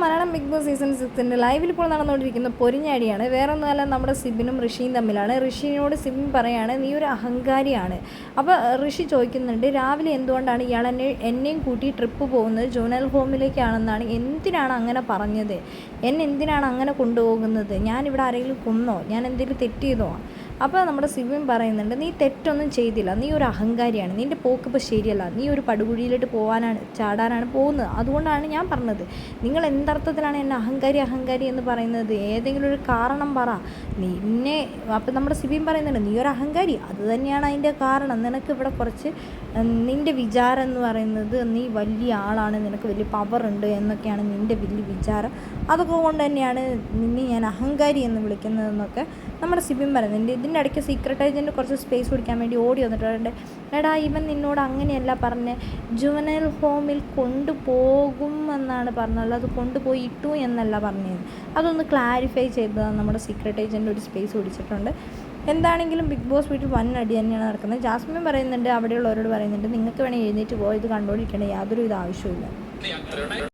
Malayalam big boss season സിക്സിന്റെ ലൈവിൽ ഇപ്പോൾ നടന്നുകൊണ്ടിരിക്കുന്ന പൊരിഞ്ഞാടിയാണ്. വേറെ ഒന്നുമല്ല നമ്മുടെ സിബിനും ഋഷിയും തമ്മിലാണ്. ഋഷിനോട് സിബിൻ പറയാണ് നീ ഒരു അഹങ്കാരിയാണ്. അപ്പോൾ ഋഷി ചോദിക്കുന്നുണ്ട് രാവിലെ എന്തുകൊണ്ടാണ് ഇയാൾ എന്നെ എന്നെയും കൂട്ടി ട്രിപ്പ് പോകുന്നത്? ജൂനൽ ഹോമിലേക്കാണെന്നാണ്. എന്തിനാണ് അങ്ങനെ പറഞ്ഞത്? എന്നെ എന്തിനാണ് അങ്ങനെ കൊണ്ടുപോകുന്നത്? ഞാനിവിടെ ആരെങ്കിലും കൊന്നോ? ഞാൻ എന്തെങ്കിലും തെറ്റ് ചെയ്തോ? അപ്പോൾ നമ്മുടെ സിബിൻ പറയുന്നുണ്ട് നീ തെറ്റൊന്നും ചെയ്തില്ല. നീ ഒരു അഹങ്കാരിയാണ്. നിന്റെ പോക്ക് ഇപ്പോൾ ശരിയല്ല. നീ ഒരു പടുകുഴിയിലോട്ട് പോകാനാണ് ചാടാനാണ് പോകുന്നത്. അതുകൊണ്ടാണ് ഞാൻ പറഞ്ഞത്. നിങ്ങൾ എന്തർത്ഥത്തിലാണ് എന്നെ അഹങ്കാരി അഹങ്കാരി എന്ന് പറയുന്നത്? ഏതെങ്കിലും ഒരു കാരണം പറ. നിന്നെ അപ്പം നമ്മുടെ സിബിൻ പറയുന്നുണ്ട് നീ ഒരു അഹങ്കാരി. അത് തന്നെയാണ് അതിന്റെ കാരണം. നിനക്ക് ഇവിടെ കുറച്ച് നിന്റെ വിചാരം എന്ന് പറയുന്നത് നീ വലിയ ആളാണ്. നിനക്ക് വലിയ പവർ ഉണ്ട് എന്നൊക്കെയാണ് നിന്റെ വലിയ വിചാരം. അതൊക്കെ കൊണ്ട് തന്നെയാണ് നിന്നെ ഞാൻ അഹങ്കാരി എന്ന് വിളിക്കുന്നതെന്നൊക്കെ നമ്മുടെ സിബിൻ പറയുന്നുണ്ട്. ഇതിന്റെ ഇടയ്ക്ക് സീക്രട്ട് ഏജന്റ് കുറച്ച് സ്പേസ് കൊടുക്കാൻ വേണ്ടി ഓടി വന്നിട്ടുണ്ട് എടാ ഇവൻ നിന്നോട് അങ്ങനെയല്ല പറഞ്ഞ്. ജുവനൽ ഹോമിൽ കൊണ്ടുപോകും എന്നാണ് പറഞ്ഞത്. അത് കൊണ്ടുപോയി ഇട്ടു എന്നല്ല പറഞ്ഞത്. അതൊന്ന് ക്ലാരിഫൈ ചെയ്തതാണ് നമ്മുടെ സീക്രട്ട് ഏജന്റ് ഒരു സ്പേസ് പിടിച്ചിട്ടുണ്ട് എന്താണെങ്കിലും ബിഗ് ബോസ് വീട്ടിൽ വൻ അടി തന്നെയാണ് നടക്കുന്നത്. ജാസ്മിൻ പറയുന്നുണ്ട് അവിടെയുള്ളവരോട് പറയുന്നുണ്ട് നിങ്ങൾക്ക് വേണമെങ്കിൽ എഴുന്നേറ്റ് പോയി ഇത് കണ്ടുകൊണ്ടിരിക്കേണ്ട യാതൊരു ഇത് ആവശ്യമില്ല